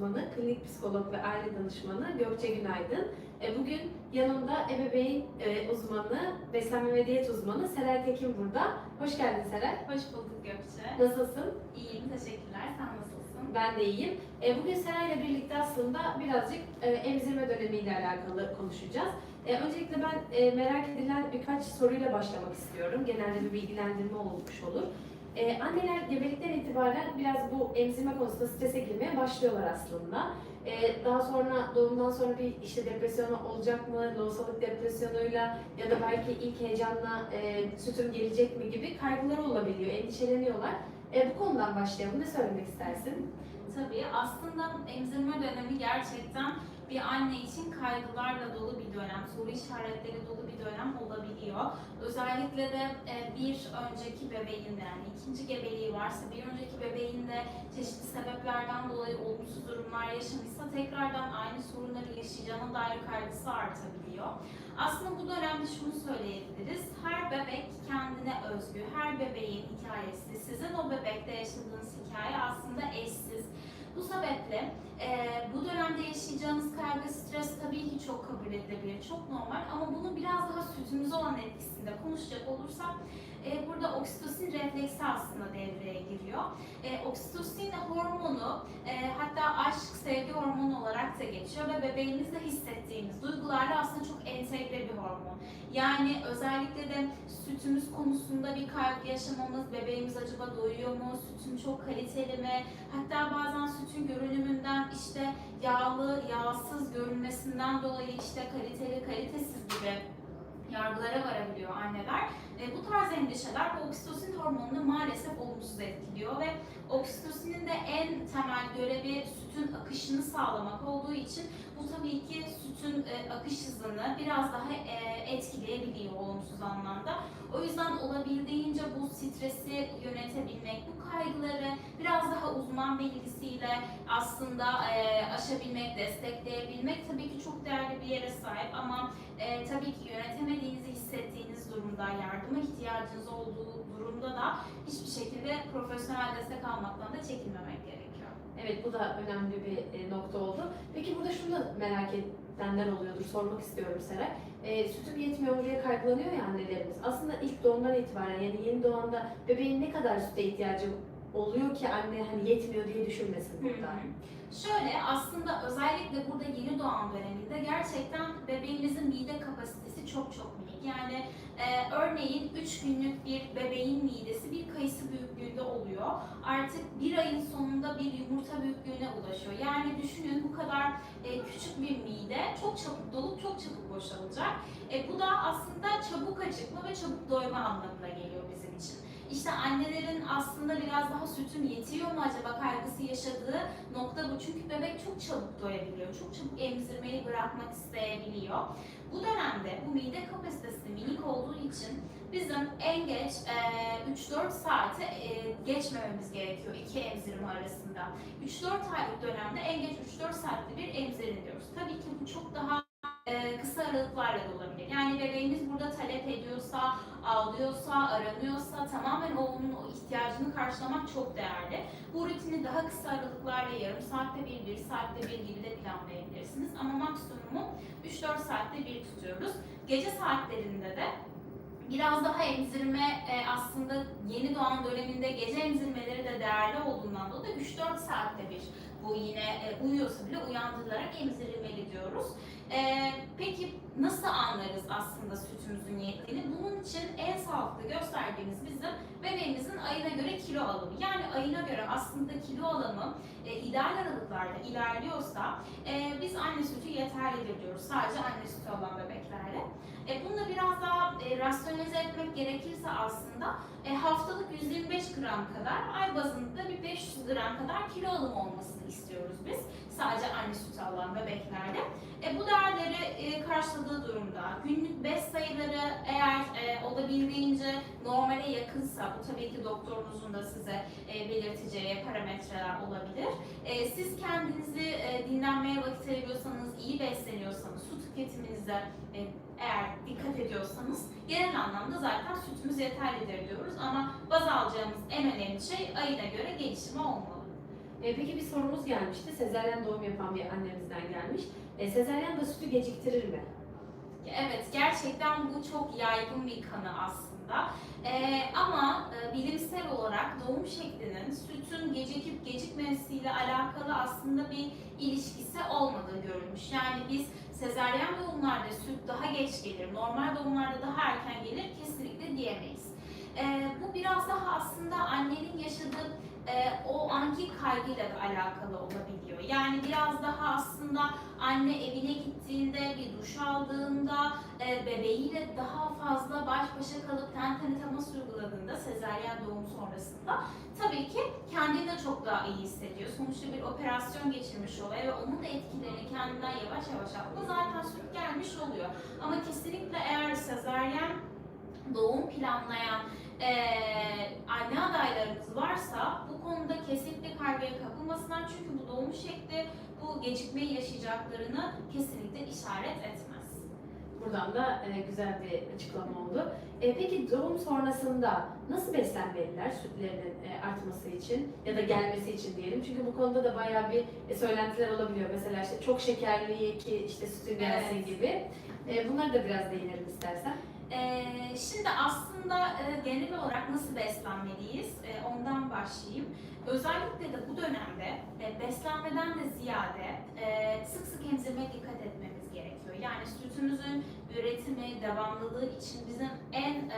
uzmanı, klinik psikolog ve aile danışmanı Gökçe Günaydın. E, Bugün yanımda ebeveyn e, uzmanı, beslenme ve diyet uzmanı Seray Tekin burada. Hoş geldin Seray. Hoş bulduk Gökçe. Nasılsın? İyiyim, teşekkürler. Sen nasılsın? Ben de iyiyim. E, Bugün Seray'la birlikte aslında birazcık emzirme dönemiyle alakalı konuşacağız. E, Öncelikle ben merak edilen birkaç soruyla başlamak istiyorum. Genelde bir bilgilendirme olmuş olur. E, anneler gebelikten itibaren biraz bu emzirme konusunda strese girmeye başlıyorlar aslında. E, daha sonra doğumdan sonra bir işte depresyonu olacak mı, lohusalık depresyonuyla ya da belki ilk heyecanla e, sütüm gelecek mi gibi kaygıları olabiliyor, endişeleniyorlar. E, bu konudan başlayalım. Ne söylemek istersin? Tabii aslında emzirme dönemi gerçekten bir anne için kaygılarla dolu bir dönem, soru işaretleri dolu bir dönem olabiliyor. Özellikle de e, bir önceki bebeğinde yani ikinci gebeliği varsa bir önceki bebeğinde çeşitli sebeplerden dolayı olumsuz durumlar yaşamışsa tekrardan aynı sorunları yaşayacağına dair kaygısı artabiliyor. Aslında bu dönemde şunu söyleyebiliriz. Her bebek kendine özgü, her bebeğin hikayesi, sizin o bebekte yaşadığınız hikaye aslında eşsiz. Bu sebeple e, bu dönemde yaşayacağınız kaygı, stres tabii ki çok kabul edilebilir, çok normal ama bunu biraz daha sütümüze olan etkisinde konuşacak olursak e, burada oksitosin refleksi aslında devreye giriyor. E, oksitosin hormonu e, hatta aşk, sevgi hormonu olarak da geçiyor ve bebeğimizde hissettiğimiz duygularla aslında çok entegre bir hormon. Yani özellikle de sütümüz konusunda bir kaygı yaşamamız, bebeğimiz acaba doyuyor mu, sütüm çok kaliteli mi? Hatta bazen sütün görünümünden işte yağlı, yağsız görünmesinden dolayı işte kaliteli, kalitesiz gibi yargılara varabiliyor anneler. E, bu tarz endişeler bu oksitosin hormonunu maalesef olumsuz etkiliyor ve oksitosinin de en temel görevi sütün akışını sağlamak olduğu için bu tabii ki sütün e, akış hızını biraz daha e, etkileyebiliyor olumsuz anlamda. O yüzden olabildiğince bu stresi yönetebilmek, bu kaygıları biraz daha uzman bilgisiyle aslında e, aşabilmek, destekleyebilmek tabii ki çok değerli bir yere sahip ama e, tabii ki yönetemediğinizi hissettiğiniz durumda, yardıma ihtiyacınız olduğu durumda da hiçbir şekilde profesyonel destek almaktan da çekinmemek gerekiyor. Evet bu da önemli bir e, nokta oldu. Peki burada şunu da merak edenler oluyordur, sormak istiyorum Seray. E, sütüm yetmiyor diye kaygılanıyor ya annelerimiz. Aslında ilk doğumdan itibaren yani yeni doğanda bebeğin ne kadar süte ihtiyacı oluyor ki anne hani yetmiyor diye düşünmesin burada. Şöyle aslında özellikle burada yeni doğan döneminde gerçekten bebeğinizin mide kapasitesi çok çok minik. Yani e, örneğin 3 günlük bir bebeğin midesi bir kayısı büyüklüğünde oluyor. Artık bir ayın sonunda bir yumurta büyüklüğüne ulaşıyor. Yani düşünün bu kadar e, küçük bir mide çok çabuk dolup çok çabuk boşalacak. E, bu da aslında çabuk acıkma ve çabuk doyma anlamına geliyor bizim için. İşte annelerin aslında biraz daha sütüm yetiyor mu acaba kaygısı yaşadığı nokta bu. Çünkü bebek çok çabuk doyabiliyor, çok çabuk emzirmeyi bırakmak isteyebiliyor. Bu dönemde bu mide kapasitesi minik olduğu için bizim en geç e, 3-4 saate e, geçmememiz gerekiyor iki emzirme arasında. 3-4 aylık dönemde en geç 3-4 saatte bir emzirin diyoruz. Tabii ki bu çok daha e, kısa aralıklarla da olabilir. Yani bebeğimiz burada talep ediyorsa, ağlıyorsa, aranıyorsa tamamen o onun o ihtiyacını karşılamak çok değerli. Bu rutini daha kısa aralıklarla yarım saatte bir, bir saatte bir gibi de planlayabilirsiniz. Ama maksimumu 3-4 saatte bir tutuyoruz. Gece saatlerinde de biraz daha emzirme e, aslında yeni doğan döneminde gece emzirmeleri de değerli olduğundan dolayı 3-4 saatte bir bu yine e, uyuyorsa bile uyandırılarak emzirilmeli diyoruz. E, peki nasıl anlarız aslında sütümüzün yettiğini? Bunun için en sağlıklı göstergemiz bizim bebeğimizin ayına göre kilo alımı. Yani ayına göre aslında kilo alımı e, ideal aralıklarda ilerliyorsa e, biz anne sütü yeterlidir diyoruz. Sadece anne sütü alan bebeklerle. E, bunu da biraz daha e, rasyonize etmek gerekirse aslında e, haftalık 125 gram kadar, ay bazında bir 500 gram kadar kilo alımı olmasını istiyoruz biz. Sadece anne sütü alan bebeklerde. E, bu değerleri e, karşıladığı durumda günlük beş sayıları eğer e, olabildiğince normale yakınsa, bu tabii ki doktorunuzun da size e, belirteceği parametreler olabilir. E, siz kendinizi dinlenmeye vakit ayırıyorsanız, iyi besleniyorsanız, su tüketiminize eğer dikkat ediyorsanız genel anlamda zaten sütümüz yeterlidir diyoruz ama baz alacağımız en önemli şey ayına göre gelişimi olmalı. E, peki bir sorumuz gelmişti. Sezaryen doğum yapan bir annemizden gelmiş. E, sezaryen da sütü geciktirir mi? Evet, gerçekten bu çok yaygın bir kanı aslında. Ee, ama e, bilimsel olarak doğum şeklinin sütün gecikip gecikmesiyle alakalı aslında bir ilişkisi olmadığı görülmüş. Yani biz sezaryen doğumlarda süt daha geç gelir, normal doğumlarda daha erken gelir kesinlikle diyemeyiz. Ee, bu biraz daha aslında annenin yaşadığı e, o anki kaygıyla da alakalı olabiliyor. Yani biraz daha aslında anne evine gittiğinde, bir duş aldığında, e, bebeğiyle daha fazla baş başa kalıp ten tene temas uyguladığında sezaryen doğum sonrasında tabii ki kendini de çok daha iyi hissediyor. Sonuçta bir operasyon geçirmiş oluyor ve onun da etkilerini kendinden yavaş yavaş aldı. Zaten süt gelmiş oluyor. Ama kesinlikle eğer sezaryen doğum planlayan eee anne adaylarımız varsa bu konuda kesinlikle kaygıya kapılmasınlar. Çünkü bu doğum şekli bu gecikmeyi yaşayacaklarını kesinlikle işaret etmez. Buradan da e, güzel bir açıklama oldu. E, peki doğum sonrasında nasıl beslenmeliler sütlerinin e, artması için ya da gelmesi için diyelim? Çünkü bu konuda da bayağı bir e, söylentiler olabiliyor. Mesela işte çok şekerli ki işte sütün gelsin Evet. gibi. E, bunları da biraz değinelim istersen. Ee, şimdi aslında e, genel olarak nasıl beslenmeliyiz e, ondan başlayayım. Özellikle de bu dönemde e, beslenmeden de ziyade e, sık sık emzirmeye dikkat etmemiz gerekiyor. Yani sütümüzün üretimi, devamlılığı için bizim en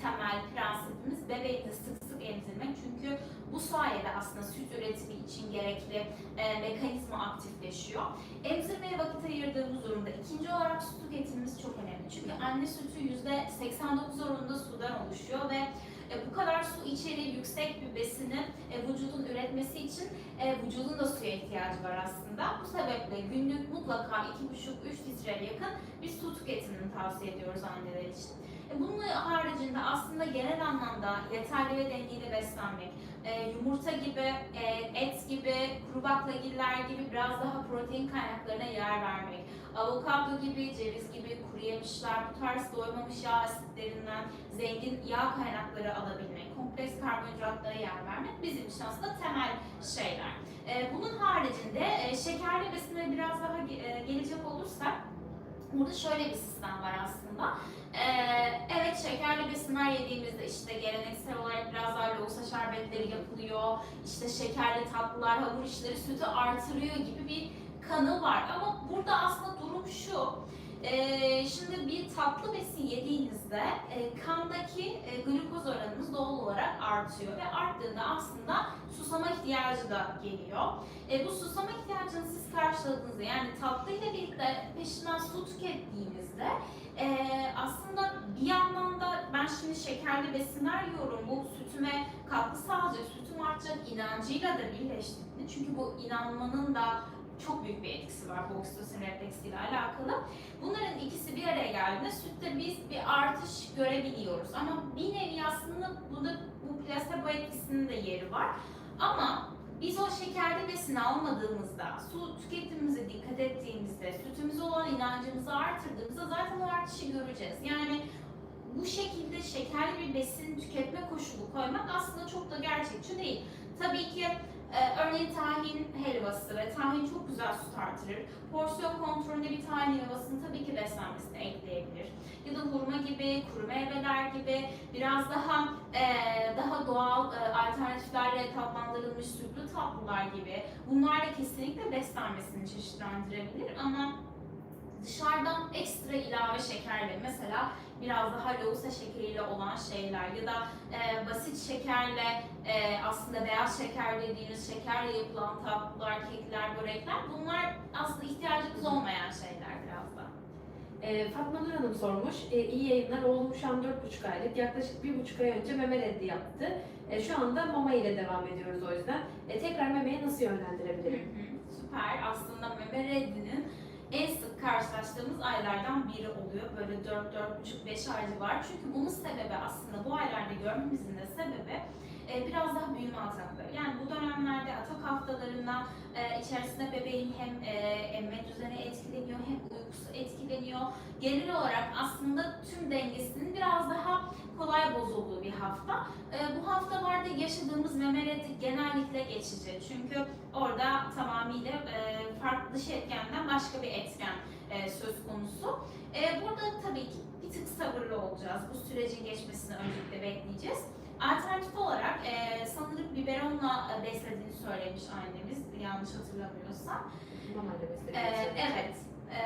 temel prensibimiz bebeğimizi sık sık emzirmek. Çünkü bu sayede aslında süt üretimi için gerekli e, mekanizma aktifleşiyor. Emzirmeye vakit ayırdığımız durumda ikinci olarak su tüketimimiz çok önemli. Çünkü anne sütü %89 oranında sudan oluşuyor ve e, bu kadar su içeriği yüksek bir besini e, vücudun üretmesi için e, vücudun da suya ihtiyacı var aslında. Bu sebeple günlük mutlaka 2,5-3 litreye yakın bir su tüketimini tavsiye ediyoruz anneler için. E, bunun haricinde aslında genel anlamda yeterli ve dengeli beslenmek, e, yumurta gibi, e, et gibi, kuru baklagiller gibi biraz daha protein kaynaklarına yer vermek, avokado gibi, ceviz gibi, kuru yemişler, bu tarz doymamış yağ asitlerinden zengin yağ kaynakları alabilmek, kompleks karbonhidratlara yer vermek bizim için aslında temel şeyler. E, bunun haricinde e, şekerli besine biraz daha e, gelecek olursak, burada şöyle bir sistem var aslında. Ee, evet şekerli besinler yediğimizde işte geleneksel olarak biraz daha lohusa şerbetleri yapılıyor. İşte şekerli tatlılar, hamur işleri sütü artırıyor gibi bir kanı var. Ama burada aslında durum şu. Ee, şimdi bir tatlı besin yediğinizde e, kandaki e, glukoz oranımız doğal olarak artıyor ve arttığında aslında susama ihtiyacı da geliyor. E, bu susama ihtiyacını siz karşıladığınızda yani tatlı ile birlikte peşinden su tükettiğinizde e, aslında bir yandan da ben şimdi şekerli besinler yiyorum bu sütüme katkı sağlayacak, sütüm artacak inancıyla da birleştiğinde çünkü bu inanmanın da çok büyük bir etkisi var bu oksitosin refleksiyle alakalı. Bunların ikisi bir araya geldiğinde sütte biz bir artış görebiliyoruz. Ama bir nevi aslında burada bu plasebo etkisinin de yeri var. Ama biz o şekerli besin almadığımızda, su tüketimimize dikkat ettiğimizde, sütümüze olan inancımızı artırdığımızda zaten o artışı göreceğiz. Yani bu şekilde şekerli bir besin tüketme koşulu koymak aslında çok da gerçekçi değil. Tabii ki e, örneğin tahin helvası ve tahin çok güzel süt artırır. Porsiyon kontrolünde bir tahin helvasını tabii ki beslenmesine ekleyebilir. Ya da hurma gibi, kuru meyveler gibi biraz daha e, daha doğal e, alternatiflerle tatlandırılmış sütlü tatlılar gibi bunlarla kesinlikle beslenmesini çeşitlendirebilir ama dışarıdan ekstra ilave şekerle mesela biraz daha lohusa şekeriyle olan şeyler ya da e, basit şekerle e, aslında beyaz şeker dediğimiz şekerle yapılan tatlılar, kekler, börekler bunlar aslında ihtiyacımız olmayan şeyler biraz da. E, Fatma Nur Hanım sormuş. E, iyi yayınlar. Oğlum şu an 4,5 aylık. Yaklaşık 1,5 ay önce meme reddi yaptı. E, şu anda mama ile devam ediyoruz o yüzden. E, tekrar memeye nasıl yönlendirebilirim? Süper. Aslında meme reddinin karşılaştığımız aylardan biri oluyor. Böyle 4-4,5-5 ay var. Çünkü bunun sebebi aslında bu aylarda görmemizin de sebebi e, biraz daha büyüme atakları. Yani bu dönemlerde atak haftalarında e, içerisinde bebeğin hem e, emme düzeni etkileniyor hem uykusu etkileniyor. Genel olarak aslında tüm dengesinin biraz daha kolay bozulduğu bir hafta. E, bu haftalarda yaşadığımız meme reddi genellikle geçici. Çünkü orada tamamıyla farklı dışı etkenden başka bir etken söz konusu. Burada tabii ki bir tık sabırlı olacağız. Bu sürecin geçmesini öncelikle bekleyeceğiz. Alternatif olarak e, sanırım biberonla e, beslediğini söylemiş annemiz yanlış hatırlamıyorsam. Normalde E, beslemek evet. E,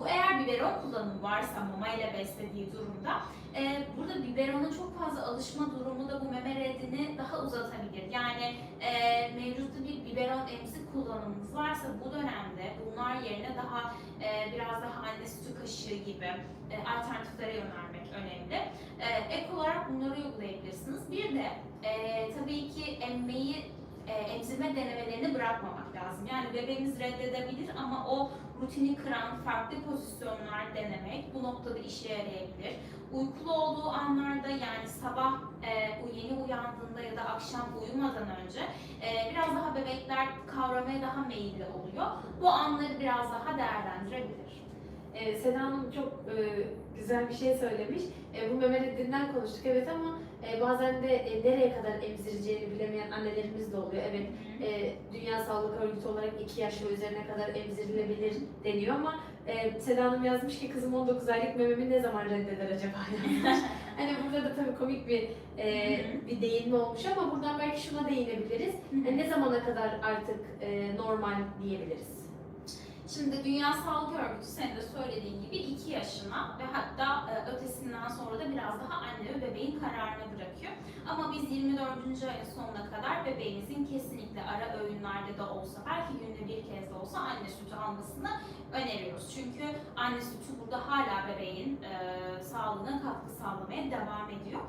bu eğer biberon kullanımı varsa mama ile beslediği durumda e, burada biberona çok fazla alışma durumu da bu meme reddini daha uzatabilir. Yani e, mevcutta bir biberon emzik kullanımınız varsa bu dönemde bunlar yerine daha e, biraz daha anne sütü kaşığı gibi e, alternatiflere yönelmek önemli. E, ek olarak bunları uygulayabilirsiniz. Bir de e, tabii ki emmeyi e, emzirme denemelerini bırakmamak lazım. Yani bebeğimiz reddedebilir ama o rutini kıran farklı pozisyonlar denemek bu noktada işe yarayabilir. Uykulu olduğu anlarda yani sabah e, yeni uyandığında ya da akşam uyumadan önce e, biraz daha bebekler kavramaya daha meyilli oluyor. Bu anları biraz daha değerlendirebilir. Ee, Seda Hanım çok e, güzel bir şey söylemiş. E, bu meme reddinden konuştuk evet ama e, bazen de e, nereye kadar emzireceğini bilemeyen annelerimiz de oluyor. Evet e, Dünya Sağlık Örgütü olarak 2 yaş ve üzerine kadar emzirilebilir deniyor ama e, Seda Hanım yazmış ki kızım 19 aylık mememi ne zaman reddeder acaba hani burada da tabii komik bir e, bir değinme olmuş ama buradan belki şuna değinebiliriz. E, ne zamana kadar artık e, normal diyebiliriz? Şimdi Dünya Sağlık Örgütü senin de söylediğin gibi 2 yaşına ve hatta e, ötesinden sonra da biraz daha anne ve bebeğin kararına bırakıyor. Ama biz 24. ayın sonuna kadar bebeğimizin kesinlikle ara öğünlerde de olsa belki günde bir kez de olsa anne sütü almasını öneriyoruz. Çünkü anne sütü burada hala bebeğin e, sağlığına katkı sağlamaya devam ediyor.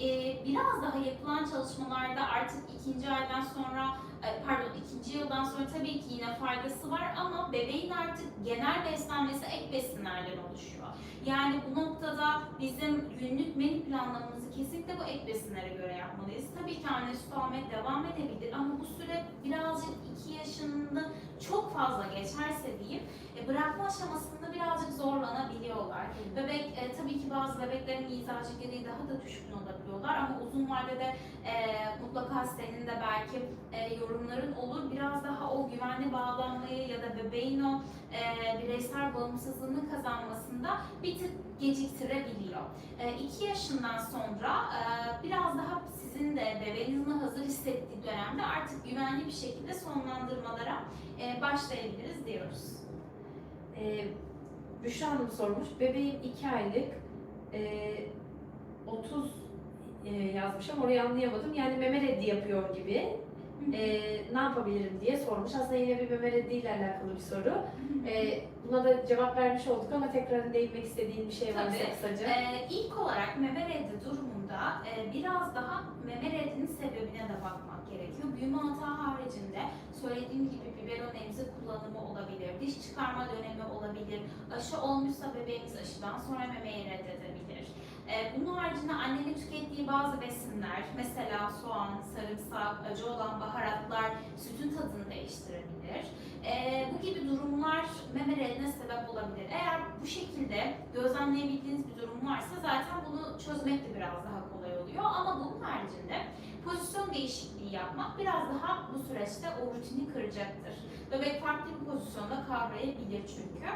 E, biraz daha yapılan çalışmalarda artık ikinci aydan sonra e, pardon ikinci yıldan sonra tabii ki yine faydası var ama bebeğin artık genel beslenmesi ek besinlerden oluşuyor. Yani bu noktada bizim günlük menü planlamamızı kesinlikle bu ek besinlere göre yapmalıyız. Tabii ki anne süt almaya devam edebilir ama bu süre birazcık 2 yaşında çok fazla geçerse diyeyim e, bırakma aşamasında birazcık zorlanabiliyorlar. Bebek e, tabii ki bazı bebeklerin mizacı gereği daha da düşkün olabiliyorlar ama uzun vadede e, mutlaka senin de belki e, yorumların olur. Biraz daha o güvenli bağlanmayı ya da bebeğin o e, bireysel bağımsızlığını kazanmasında bir tık geciktirebiliyor. 2 yaşından sonra e, biraz daha sizin de bebeğinizin hazır hissettiği dönemde artık güvenli bir şekilde sonlandırmalara e, başlayabiliriz diyoruz. Ee, Büşra Hanım sormuş. Bebeğim 2 aylık e, 30 e, yazmış ama orayı anlayamadım. Yani meme reddi yapıyor gibi. E, ne yapabilirim diye sormuş. Aslında yine bir meme reddi ile alakalı bir soru. E, buna da cevap vermiş olduk ama tekrar değinmek istediğin bir şey varsa Tabii. kısaca. Ee, ilk olarak meme reddi durumunda e, biraz daha meme reddinin sebebine de bakmak gerekiyor. Büyüme hata haricinde söylediğim gibi biberon emzik kullanımı olabilir, diş çıkarma dönemi olabilir, aşı olmuşsa bebeğimiz aşıdan sonra memeyi reddedebilir. Ee, bunun haricinde annenin tükettiği bazı besinler, mesela soğan, sarımsak, acı olan baharatlar sütün tadını değiştirebilir. Ee, bu gibi durumlar meme reddine sebep olabilir. Eğer bu şekilde gözlemleyebildiğiniz bir durum varsa zaten bunu çözmek de biraz daha kolay oluyor. Ama bunun haricinde pozisyon değişikliği yapmak biraz daha bu süreçte o rutini kıracaktır. Bebek farklı bir pozisyonda kavrayabilir çünkü.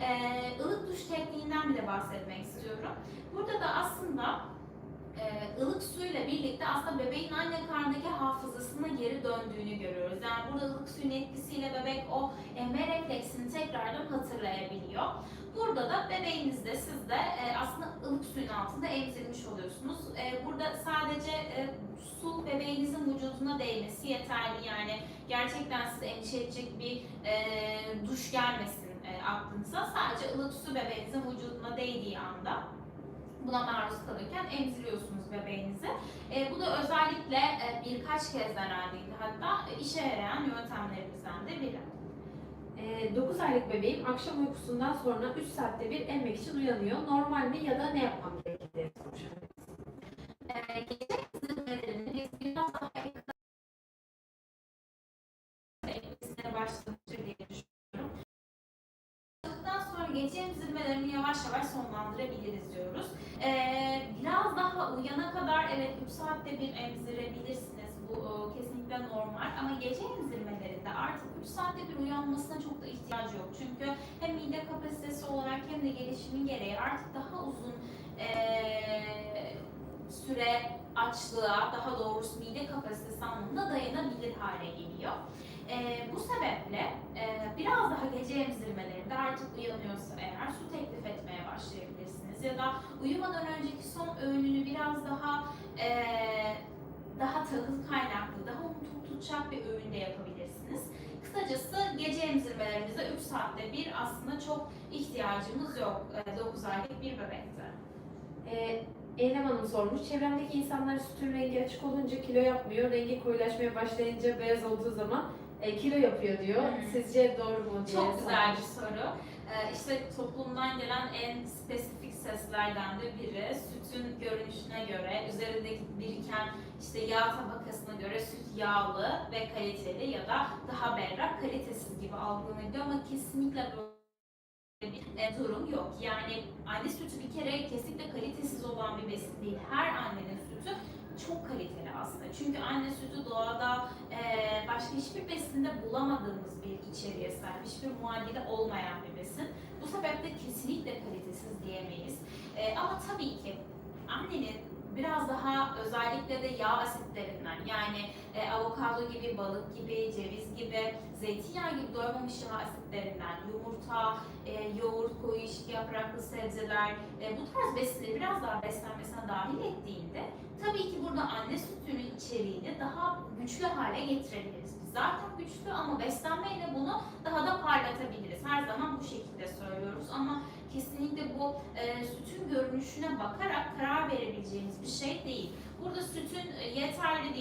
Ee, ılık duş tekniğinden bile bahsetmek istiyorum. Burada da aslında e, ılık suyla birlikte aslında bebeğin anne karnındaki hafızasına geri döndüğünü görüyoruz. Yani burada ılık suyun etkisiyle bebek o emme refleksini tekrardan hatırlayabiliyor. Burada da bebeğinizde siz de e, aslında ılık suyun altında emzirmiş oluyorsunuz. E, burada sadece e, su bebeğinizin vücuduna değmesi yeterli. Yani gerçekten size endişe edecek bir e, duş gelmesin e, aklınıza. Sadece ılık su bebeğinizin vücuduna değdiği anda buna maruz kalırken emziriyorsunuz bebeğinizi. E, bu da özellikle e, birkaç kez denendiydi hatta e, işe yarayan yöntemlerimizden de biri. E, 9 aylık bebeğim akşam uykusundan sonra 3 saatte bir emmek için uyanıyor. Normal mi ya da ne yapmam gerekir diye sormuş. Gece hizmetlerini biraz daha ekran başlamıştır diye düşünüyorum gece emzirmelerini yavaş yavaş sonlandırabiliriz diyoruz. Ee, biraz daha uyana kadar evet 3 saatte bir emzirebilirsiniz. Bu e, kesinlikle normal ama gece emzirmelerinde artık 3 saatte bir uyanmasına çok da ihtiyacı yok. Çünkü hem mide kapasitesi olarak hem de gelişimi gereği artık daha uzun eee, süre açlığa, daha doğrusu mide kapasitesi anlamında dayanabilir hale geliyor. Eee, bu sebeple eee, biraz daha gece emzirmelerinde artık uyanıyorsa eğer su teklif etmeye başlayabilirsiniz. Ya da uyumadan önceki son öğününü biraz daha eee, daha tahıl kaynaklı, daha unutulup tutacak bir öğünde yapabilirsiniz. Kısacası gece emzirmelerimize 3 saatte bir aslında çok ihtiyacımız yok 9 aylık bir bebekte. Ee, Eylem Hanım sormuş. Çevremdeki insanlar sütün rengi açık olunca kilo yapmıyor. Rengi koyulaşmaya başlayınca beyaz olduğu zaman e, kilo yapıyor diyor. Hmm. Sizce doğru mu diye Çok güzel bir soru. Ee, işte toplumdan gelen en spesifik seslerden de biri sütün görünüşüne göre, üzerindeki biriken işte yağ tabakasına göre süt yağlı ve kaliteli ya da daha berrak, kalitesiz gibi algılanabiliyor ama kesinlikle böyle bir e, durum yok. Yani anne sütü bir kere kesinlikle kalitesiz olan bir besin değil. Her annenin sütü çok kaliteli aslında. Çünkü anne sütü doğada e, başka hiçbir besinde bulamadığımız bir içeriğe sahip, hiçbir muadili olmayan bir besin. Bu sebeple kesinlikle kalitesiz diyemeyiz. E, ama tabii ki annenin biraz daha özellikle de yağ asitlerinden yani e, avokado gibi, balık gibi, ceviz gibi, zeytinyağı gibi doymamış yağ asitlerinden, yumurta, e, yoğurt, koyu yeşil yapraklı sebzeler, e, bu tarz besinleri biraz daha beslenmesine dahil ettiğinde tabii ki burada anne sütünün içeriğini daha güçlü hale getirebiliriz. Zaten güçlü ama beslenmeyle bunu daha da parlatabiliriz. Her zaman bu şekilde söylüyoruz ama kesinlikle bu e, sütün görünüşüne bakarak karar verebileceğimiz bir şey değil. Burada sütün e, yeterli değil.